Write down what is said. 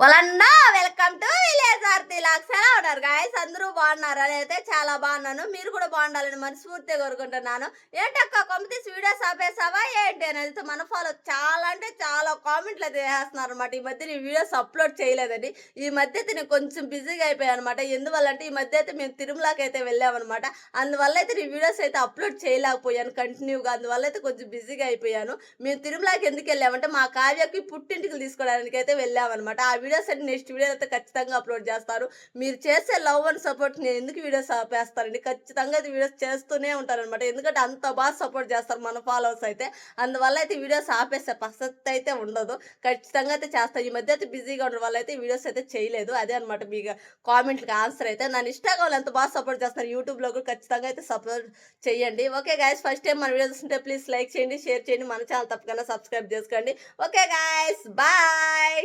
వాళ్ళన్నా welcome to village Aarti లాక్స్ ఎలా ఉన్నారు గాయస్ అందరూ బాగున్నారు? అని అయితే చాలా బాగున్నాను. మీరు కూడా బాగుండాలని మనస్ఫూర్తిగా కోరుకుంటున్నాను. ఏంటక్క కంపెనీస్ వీడియోస్ ఆపేసావా? ఏంటి అనేది మన ఫాలో చాలా అంటే చాలా కామెంట్లు అయితే వేస్తున్నారు అనమాట ఈ మధ్య నేను వీడియోస్ అప్లోడ్ చేయలేదండి. ఈ మధ్య అయితే నేను కొంచెం బిజీగా అయిపోయాను అనమాట ఎందువల్ల అంటే ఈ మధ్య అయితే మేము తిరుమలకి అయితే వెళ్ళామన్నమాట అందువల్ల అయితే నేను వీడియోస్ అయితే అప్లోడ్ చేయలేకపోయాను కంటిన్యూగా. అందువల్ల అయితే కొంచెం బిజీగా అయిపోయాను. మేము తిరుమలకి ఎందుకు వెళ్ళామంటే మా కావ్యకి పుట్టింటికి తీసుకోవడానికి అయితే వెళ్ళామన్నమాట ఆ వీడియోస్ అయితే నెక్స్ట్ వీడియో అయితే ఖచ్చితంగా అప్లోడ్ చేస్తారు. మీరు చేసే లవ్ అండ్ సపోర్ట్ నేను ఎందుకు వీడియోస్ ఆపేస్తానండి? ఖచ్చితంగా అయితే వీడియోస్ చేస్తూనే ఉంటారనమాట ఎందుకంటే అంత బాగా సపోర్ట్ చేస్తారు మన ఫాలోవర్స్ అయితే. అందువల్ల అయితే వీడియోస్ ఆపేసే ప్రసక్తి అయితే ఉండదు. ఖచ్చితంగా అయితే చేస్తాను ఈ మధ్య అయితే బిజీగా ఉండడం వల్ల అయితే వీడియోస్ అయితే చేయలేదు. అదే అనమాట మీ కామెంట్కి ఆన్సర్ అయితే. నన్ను ఇన్స్టాగ్రామ్లో ఎంత బాగా సపోర్ట్ చేస్తారు యూట్యూబ్లో కూడా ఖచ్చితంగా అయితే సపోర్ట్ చేయండి. ఓకే గాయస్ ఫస్ట్ టైం మన వీడియోస్ ఉంటే ప్లీజ్ లైక్ చేయండి షేర్ చేయండి. మన ఛానల్ తప్పకుండా సబ్స్క్రైబ్ చేసుకోండి. Okay guys bye!